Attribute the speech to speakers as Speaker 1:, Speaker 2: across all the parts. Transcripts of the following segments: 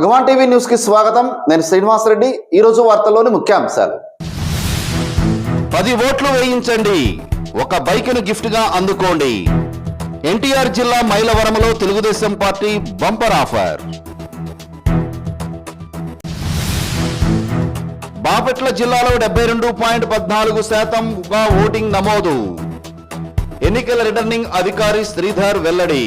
Speaker 1: భగవాన్ TV న్యూస్కి స్వాగతం. నేను శ్రీనివాసరెడ్డి ఈ రోజు వార్తల్లోని ముఖ్యాంశాలు.
Speaker 2: పది ఓట్లు వేయించండి. ఒక బైక్ను గిఫ్ట్గా అందుకోండి. ఎన్టీఆర్ జిల్లా మైలవరంలో Telugu Desam party bumper offer. Bapatla జిల్లాలో డెబ్బై రెండు పాయింట్ పద్నాలుగు శాతంగా ఓటింగ్ నమోదు. ఎన్నికల రిటర్నింగ్ అధికారి శ్రీధర్ వెల్లడి.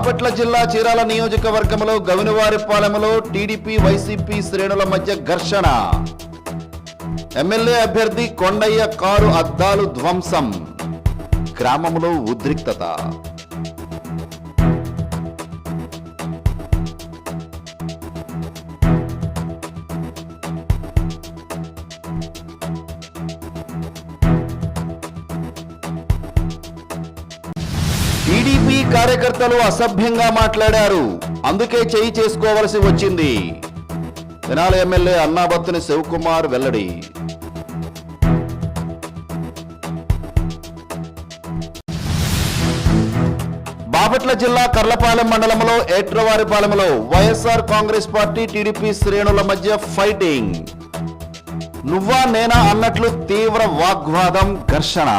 Speaker 2: బాపట్ల జిల్లా చీరాల నియోజకవర్గంలో గవినవారిపాలెంలో టీడీపీ వైసీపీ శ్రేణుల మధ్య ఘర్షణ. ఎమ్మెల్యే అభ్యర్థి కొండయ్య కారు అద్దాలు ధ్వంసం. గ్రామంలో ఉద్రిక్తత. కార్యకర్తలు అసభ్యంగా మాట్లాడారు. అందుకే చేయి చేసుకోవలసి వచ్చింది. తెనాలి ఎమ్మెల్యే అన్నాబత్తుని శివకుమార్ వెల్లడి. బాపట్ల జిల్లా కర్లపాలెం మండలంలో ఏట్రవారిపాలెంలో వైఎస్ఆర్ కాంగ్రెస్ పార్టీ టీడీపీ శ్రేణుల మధ్య ఫైటింగ్. నువ్వా నేనా అన్నట్లు తీవ్ర వాగ్వాదం ఘర్షణ.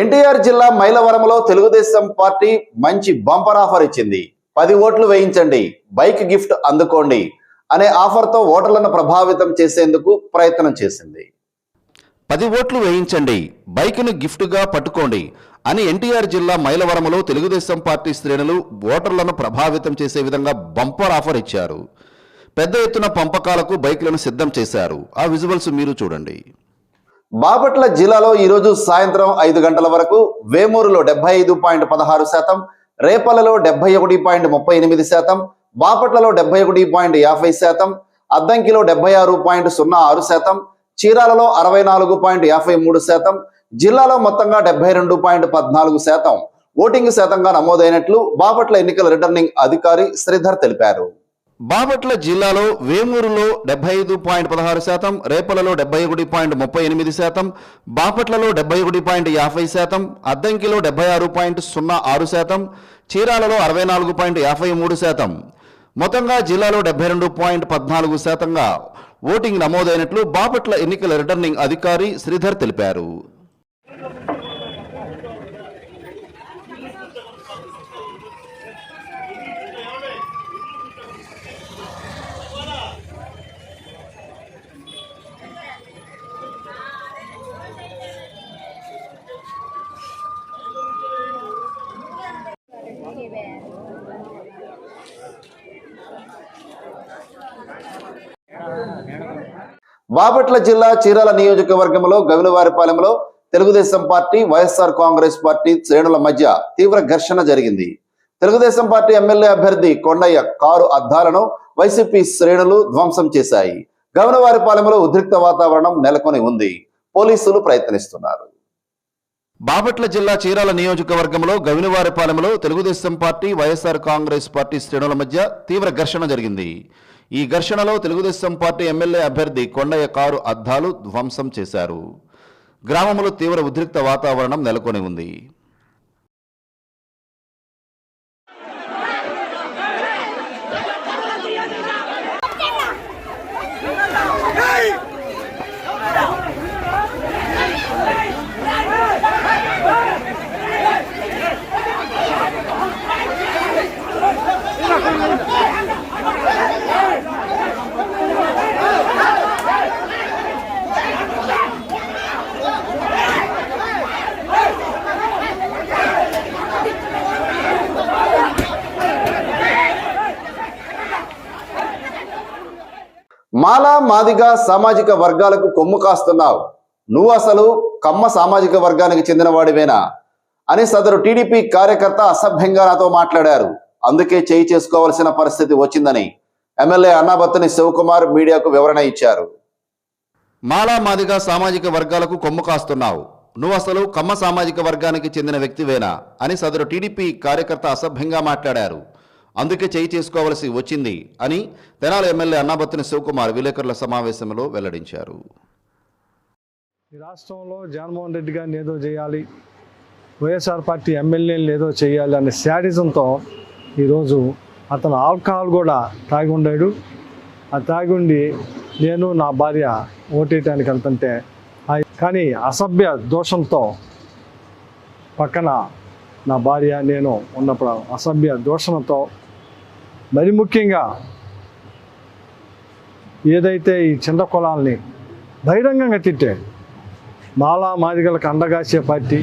Speaker 1: ఎన్టీఆర్ జిల్లా మైలవరంలో తెలుగుదేశం పార్టీ మంచి బంపర్ ఆఫర్ ఇచ్చింది. పది ఓట్లు వేయించండి. బైక్ గిఫ్ట్ అందుకోండి అనే ఆఫర్తో ఓటర్లను ప్రభావితం చేసేందుకు ప్రయత్నం చేసింది.
Speaker 2: పది ఓట్లు వేయించండి. బైక్ను గిఫ్ట్గా పట్టుకోండి అని ఎన్టీఆర్ జిల్లా మైలవరంలో తెలుగుదేశం పార్టీ శ్రేణులు ఓటర్లను ప్రభావితం చేసే విధంగా బంపర్ ఆఫర్ ఇచ్చారు. పెద్ద ఎత్తున పంపకాలకు బైక్లను సిద్ధం చేశారు. ఆ విజువల్స్ మీరు చూడండి.
Speaker 1: బాపట్ల జిల్లాలో ఈరోజు సాయంత్రం ఐదు గంటల వరకు వేమూరులో డెబ్బై ఐదు పాయింట్ పదహారు శాతం రేపలలో డెబ్బై ఒకటి పాయింట్ ముప్పై ఎనిమిది శాతం బాపట్లలో డెబ్బై ఒకటి పాయింట్ యాభై శాతం అద్దంకిలో డెబ్బై ఆరు పాయింట్ సున్నా ఆరు శాతం చీరాలలో అరవై నాలుగు పాయింట్ యాభై మూడు శాతం జిల్లాలో మొత్తంగా డెబ్బై రెండు పాయింట్ పద్నాలుగు శాతం. ఓటింగ్ శాతంగా నమోదైనట్లు బాపట్ల ఎన్నికల రిటర్నింగ్ అధికారి శ్రీధర్ తెలిపారు.
Speaker 2: బాపట్ల జిల్లాలో వేమూరులో డెబ్బై ఐదు పాయింట్ పదహారు శాతం రేపలలో డెబ్బై ఒకటి పాయింట్ ముప్పై ఎనిమిది శాతం బాపట్లలో డెబ్బై ఒకటి పాయింట్ యాభై శాతం అద్దంకిలో డెబ్బై ఆరు పాయింట్ సున్నా ఆరు శాతం చీరాలలో అరవై నాలుగు పాయింట్ యాభై మూడు శాతం. మొత్తంగా జిల్లాలో డెబ్బై రెండు పాయింట్ పద్నాలుగు శాతంగా ఓటింగ్ నమోదైనట్లు బాపట్ల ఎన్నికల రిటర్నింగ్ అధికారి శ్రీధర్ తెలిపారు.
Speaker 1: బాపట్ల జిల్లా చీరాల నియోజకవర్గంలో గవినవారిపాలెంలో తెలుగుదేశం పార్టీ వైఎస్ఆర్ కాంగ్రెస్ పార్టీ శ్రేణుల మధ్య తీవ్ర ఘర్షణ జరిగింది. తెలుగుదేశం పార్టీ ఎమ్మెల్యే అభ్యర్థి కొండయ్య కారు అద్దాలను వైసీపీ శ్రేణులు ధ్వంసం చేశాయి. గవనవారిపాలెంలో ఉద్రిక్త వాతావరణం నెలకొని ఉంది. పోలీసులు ప్రయత్నిస్తున్నారు.
Speaker 2: బాపట్ల జిల్లా చీరాల నియోజకవర్గంలో గవినవారిపాలెంలో తెలుగుదేశం పార్టీ వైఎస్ఆర్ కాంగ్రెస్ పార్టీ శ్రేణుల మధ్య తీవ్ర ఘర్షణ జరిగింది. ఈ ఘర్షణలో తెలుగుదేశం పార్టీ ఎమ్మెల్యే అభ్యర్థి కొండయ్య కారు అద్దాలు ధ్వంసం చేశారు. గ్రామంలో తీవ్ర ఉద్రిక్త వాతావరణం నెలకొని ఉంది.
Speaker 1: మాదిగా సామాజిక వర్గాలకు కొమ్ము కాస్తున్నావు. నువ్వు అసలు కమ్మ సామాజిక వర్గానికి చెందినవాడివేనా? అని సదరు టీడీపీ కార్యకర్త అసభ్యంగా నాతో మాట్లాడారు. అందుకే చేయి చేసుకోవాల్సిన పరిస్థితి వచ్చిందని ఎమ్మెల్యే అన్నాబత్తుని శివకుమార్ మీడియాకు వివరణ ఇచ్చారు.
Speaker 2: మాలా మాదిగా సామాజిక వర్గాలకు కొమ్ము కాస్తున్నావు. నువ్వు అసలు కమ్మ సామాజిక వర్గానికి చెందిన వ్యక్తివేనా? అని సదరు టీడీపీ కార్యకర్త అసభ్యంగా మాట్లాడారు. అందుకే చేయి చేసుకోవలసి వచ్చింది అని తెనాలి ఎమ్మెల్యే అన్నాబత్తిని శివకుమార్ విలేకరుల సమావేశంలో వెల్లడించారు.
Speaker 3: ఈ రాష్ట్రంలో జగన్మోహన్ రెడ్డి గారిని ఏదో చేయాలి వైఎస్ఆర్ పార్టీ ఎమ్మెల్యేలు ఏదో చేయాలి అనే శాడిజంతో ఈరోజు అతను ఆల్కహాల్ కూడా తాగి ఉండాడు. ఆ తాగి ఉండి నేను నా భార్య ఓటేయటానికి వెళ్తుంటే కానీ అసభ్య దోషంతో పక్కన నా భార్య నేను ఉన్నప్పుడు అసభ్య దోషణతో మరి ముఖ్యంగా ఏదైతే ఈ చిన్న కులాల్ని బహిరంగంగా తిట్టాడు మాలా మాదిగలకు అండగాసే పార్టీ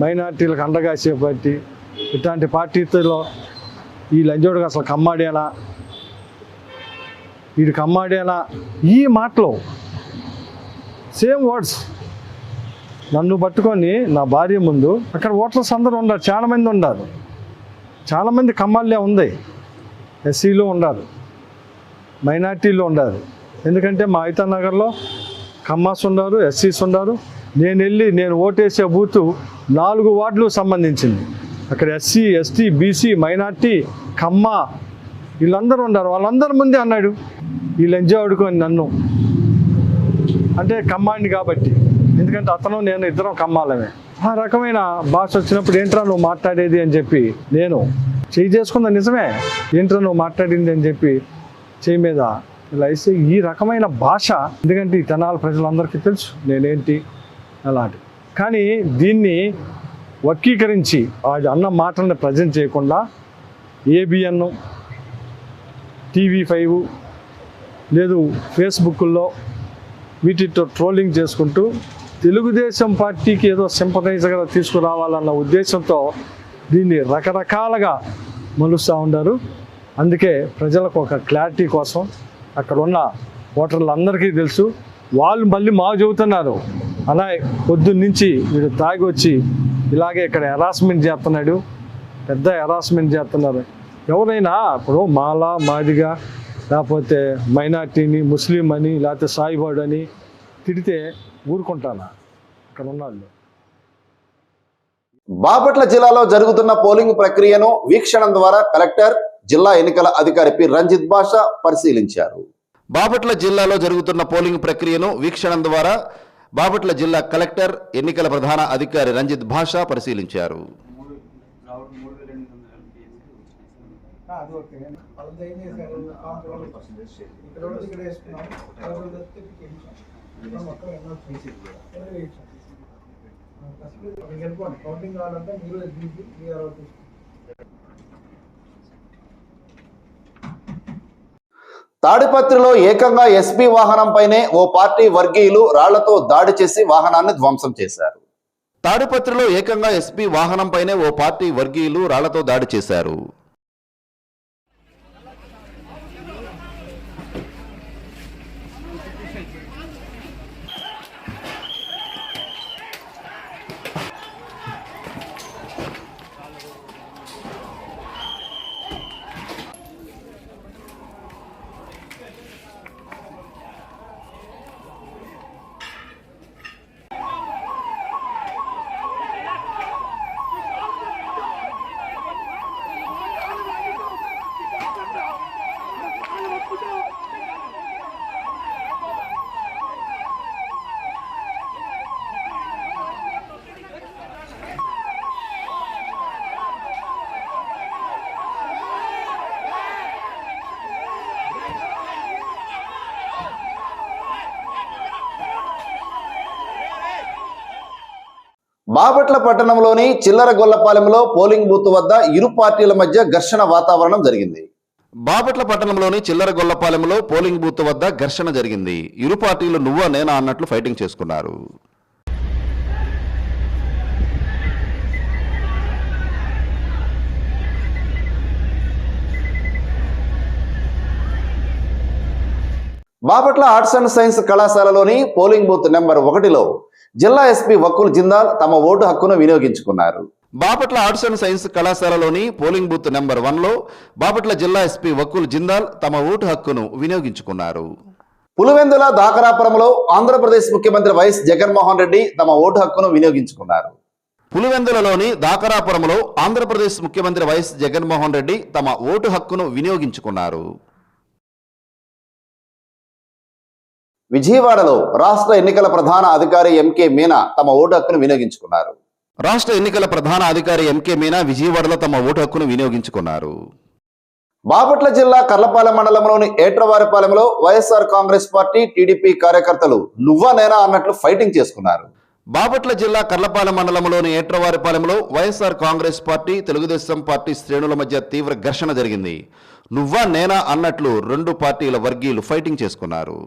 Speaker 3: మైనార్టీలకు అండగాసే పార్టీ ఇట్లాంటి పార్టీలో ఈ లంజోడుగా అసలు కమ్మాడేనా వీడు కమ్మాడేనా ఈ మాటలు సేమ్ వర్డ్స్ నన్ను పట్టుకొని నా భార్య ముందు అక్కడ ఓటర్స్ అందరూ ఉన్నారు చాలామంది ఉన్నారు. చాలామంది కమ్మాళ్ళే ఉంది. ఎస్సీలో ఉన్నారు మైనార్టీలో ఉన్నారు ఎందుకంటే మా అయితా నగర్లో కమ్మాస్ ఉన్నారు ఎస్సీస్ ఉన్నారు. నేను వెళ్ళి నేను ఓటేసే బూతు నాలుగు వార్డులు సంబంధించింది. అక్కడ SC ST BC minority Kamma వీళ్ళందరూ ఉన్నారు. వాళ్ళందరి ముందే అన్నాడు వీళ్ళు ఎంజాయ్ ఆడుకొని నన్ను. అంటే కమ్మాండి కాబట్టి. ఎందుకంటే అతను నేను ఇద్దరం కమ్మాలమే ఆ రకమైన భాష వచ్చినప్పుడు ఏంట్రా నువ్వు మాట్లాడేది? అని చెప్పి నేను చేయి చేసుకుందా నిజమే? ఏంట్రా నువ్వు మాట్లాడింది అని చెప్పి చేయి మీద ఇలా వేస్తే ఈ రకమైన భాష ఎందుకంటే ఈ తెనాల ప్రజలందరికీ తెలుసు నేనేంటి అలాంటి. కానీ దీన్ని వర్గీకరించి అన్న మాటలను ప్రజెంట్ చేయకుండా ఏబిఎన్ టీవీ ఫైవ్ లేదు ఫేస్బుక్లో వీటితో ట్రోలింగ్ చేసుకుంటూ తెలుగుదేశం పార్టీకి ఏదో సింపథైజర్గా తీసుకురావాలన్న ఉద్దేశంతో దీన్ని రకరకాలుగా మలుస్తూ ఉన్నారు. అందుకే ప్రజలకు ఒక క్లారిటీ కోసం అక్కడ ఉన్న ఓటర్లందరికీ తెలుసు. వాళ్ళు మళ్ళీ మా చెబుతున్నారు. అలా పొద్దున్న నుంచి వీడు తాగి వచ్చి ఇలాగే ఇక్కడ హెరాస్మెంట్ చేస్తున్నాడు. పెద్ద హెరాస్మెంట్ చేస్తున్నారు. ఎవరైనా ఇప్పుడు మాల మాదిగా లేకపోతే మైనార్టీని ముస్లిం అని లేకపోతే సాయిబాడు అని తిడితే ఊరుకుంటానా? ఇక్కడ ఉన్నాళ్ళు
Speaker 1: బాపట్ల జిల్లాలో జరుగుతున్న పోలింగ్ ప్రక్రియను వీక్షణం ద్వారా కలెక్టర్ జిల్లా ఎన్నికల అధికారి పి. రంజిత్ బాషా పరిశీలించారు.
Speaker 2: బాపట్ల జిల్లాలో జరుగుతున్న పోలింగ్ ప్రక్రియను వీక్షణం ద్వారా బాపట్ల జిల్లా కలెక్టర్ ఎన్నికల ప్రధాన అధికారి రంజిత్ భాషా పరిశీలించారు.
Speaker 4: ఇక్కడ వెళ్ళిపోండి కౌంటింగ్ కావాలంటే మీరు
Speaker 1: తాడిపత్రిలో ఏకంగా ఎస్పీ వాహనంపైనే ఓ పార్టీ వర్గీయులు రాళ్ళతో దాడి చేసి వాహనాన్ని ధ్వంసం చేశారు.
Speaker 2: తాడిపత్రిలో ఏకంగా ఎస్పీ వాహనంపైనే ఓ పార్టీ వర్గీయులు రాళ్ళతో దాడి చేశారు.
Speaker 1: బాపట్ల పట్టణంలోని చిల్లర గొల్లపాలెంలో పోలింగ్ బూత్ వద్ద ఇరు పార్టీల మధ్య ఘర్షణ వాతావరణం జరిగింది.
Speaker 2: బాపట్ల పట్టణంలోని చిల్లర గొల్లపాలెంలో పోలింగ్ బూత్ వద్ద ఘర్షణ జరిగింది. ఇరు పార్టీలు నువ్వా నేనా అన్నట్లు ఫైటింగ్ చేసుకున్నారు.
Speaker 1: బాపట్ల ఆర్ట్స్ అండ్ సైన్స్ కళాశాలలోని పోలింగ్ బూత్ నెంబర్ ఒకటిలో జిల్లా ఎస్పీ వకుల్ జిందాల్ తమ ఓటు హక్కును వినియోగించుకున్నారు.
Speaker 2: బాపట్ల ఆర్ట్స్ అండ్ సైన్స్ కళాశాలలోని పోలింగ్ బూత్ నెంబర్ వన్లో బాపట్ల జిల్లా ఎస్పీ వకుల్ జిందాల్ తమ ఓటు హక్కును వినియోగించుకున్నారు.
Speaker 1: పులివెందుల దాకరాపురంలో ఆంధ్రప్రదేశ్ ముఖ్యమంత్రి వైఎస్ జగన్మోహన్ రెడ్డి తమ ఓటు హక్కును వినియోగించుకున్నారు.
Speaker 2: పులివెందులలోని దాకరాపురంలో ఆంధ్రప్రదేశ్ ముఖ్యమంత్రి వైఎస్ జగన్మోహన్ రెడ్డి తమ ఓటు హక్కును వినియోగించుకున్నారు.
Speaker 1: విజయవాడలో రాష్ట్ర ఎన్నికల ప్రధాన అధికారి ఎంకే మీనా తమ ఓటు హక్కును వినియోగించుకున్నారు.
Speaker 2: రాష్ట్ర ఎన్నికల ప్రధాన అధికారి ఎంకే మీనా విజయవాడలో తమ ఓటు హక్కును వినియోగించుకున్నారు.
Speaker 1: బాపట్ల జిల్లా కర్లపాలెం మండలంలోని ఏట్రవారిపాలెంలో వైఎస్ఆర్ కాంగ్రెస్ పార్టీ టీడీపీ కార్యకర్తలు నువ్వా నేనా అన్నట్లు ఫైటింగ్ చేసుకున్నారు.
Speaker 2: బాపట్ల జిల్లా కర్లపాలెం మండలంలోని ఏట్రవారిపాలెంలో YSR Congress party Telugu Desam party శ్రేణుల మధ్య తీవ్ర ఘర్షణ జరిగింది. నువ్వా నేనా అన్నట్లు రెండు పార్టీల వర్గీయులు ఫైటింగ్ చేసుకున్నారు.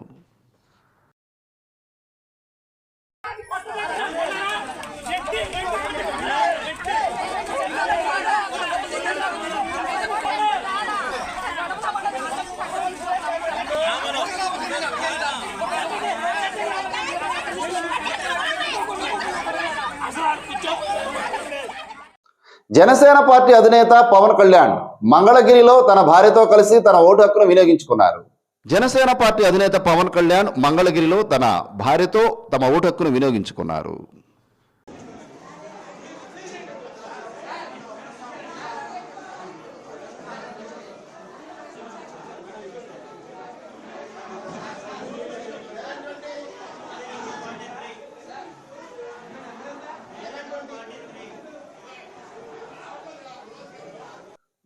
Speaker 1: జనసేన పార్టీ అధినేత పవన్ కళ్యాణ్ మంగళగిరిలో తన భార్యతో కలిసి తన ఓటు హక్కును వినియోగించుకున్నారు.
Speaker 2: జనసేన పార్టీ అధినేత పవన్ కళ్యాణ్ మంగళగిరిలో తన భార్యతో తమ ఓటు హక్కును వినియోగించుకున్నారు.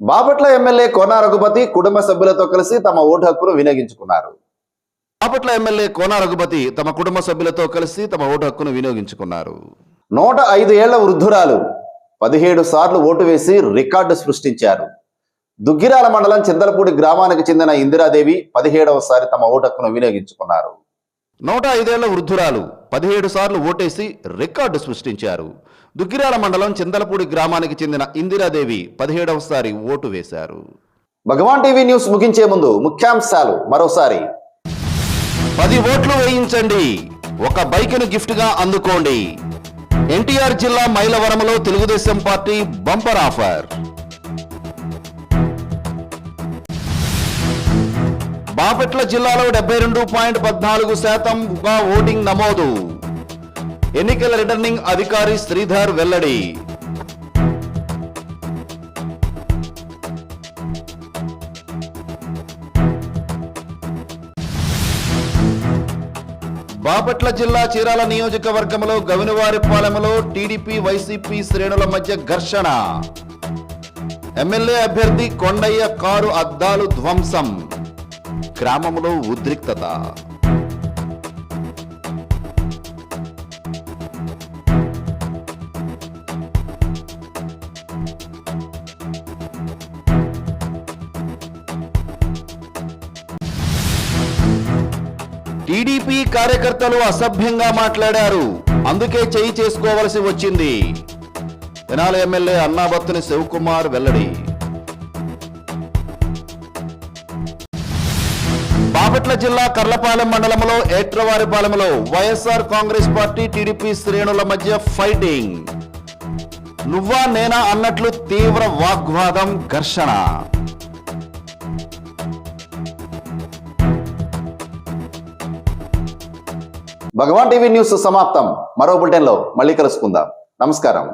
Speaker 1: బాపట్ల ఎమ్మెల్యే కోన రఘుపతి కుటుంబ సభ్యులతో కలిసి తమ ఓటు హక్కును వినియోగించుకున్నారు.
Speaker 2: బాపట్ల ఎమ్మెల్యే కోన రఘుపతి తమ కుటుంబ సభ్యులతో కలిసి తమ ఓటు హక్కును వినియోగించుకున్నారు.
Speaker 1: నూట ఐదు ఏళ్ళ వృద్ధురాలు పదిహేడు సార్లు ఓటు వేసి రికార్డు సృష్టించారు. దుగ్గిరాల మండలం చింతలపూడి గ్రామానికి చెందిన ఇందిరాదేవి పదిహేడవసారి తమ ఓటు హక్కును వినియోగించుకున్నారు.
Speaker 2: నూట ఐదేళ్ళ వృద్ధురాలు పదిహేడు సార్లు ఓటేసి రికార్డు సృష్టించారు. దుగ్గిరాల మండలం చింతలపూడి గ్రామానికి చెందిన ఇందిరాదేవి పదిహేడవసారి ఓటు వేశారు.
Speaker 1: భగవాన్ టీవీ న్యూస్ ముగించే ముందు ముఖ్యాంశాలు మరోసారి.
Speaker 2: పది ఓట్లు వేయించండి. ఒక బైక్ను గిఫ్ట్గా అందుకోండి. ఎన్టీఆర్ జిల్లా మైలవరంలో Telugu Desam party bumper offer. Bapatla జిల్లాలో డెబ్బై రెండు పాయింట్ పద్నాలుగు శాతంగా ఓటింగ్ నమోదు. ఎన్నికల రిటర్నింగ్ అధికారి శ్రీధర్ వెల్లడి. బాపట్ల జిల్లా చీరాల నియోజకవర్గంలో గవినవారిపాలెంలో టీడీపీ వైసీపీ శ్రేణుల మధ్య ఘర్షణ. ఎమ్మెల్యే అభ్యర్థి కొండయ్య కారు అద్దాలు ధ్వంసం. గ్రామంలో ఉద్రిక్తత. టీడీపీ కార్యకర్తలు అసభ్యంగా మాట్లాడారు. అందుకే చేయి చేసుకోవలసి వచ్చింది. తెనాలి ఎమ్మెల్యే అన్నాబత్తుని శివకుమార్ వెల్లడి. బాపట్ల జిల్లా కర్లపాలెం మండలంలో ఏట్రవారిపాలెంలో వైఎస్ఆర్ కాంగ్రెస్ పార్టీ టీడీపీ శ్రేణుల మధ్య ఫైటింగ్. నువ్వా నేనా అన్నట్లు తీవ్ర వాగ్వాదం ఘర్షణ.
Speaker 1: భగవాన్ టీవీ న్యూస్ సమాప్తం. మరో బులెటిన్లో మళ్ళీ కలుసుకుందాం. నమస్కారం.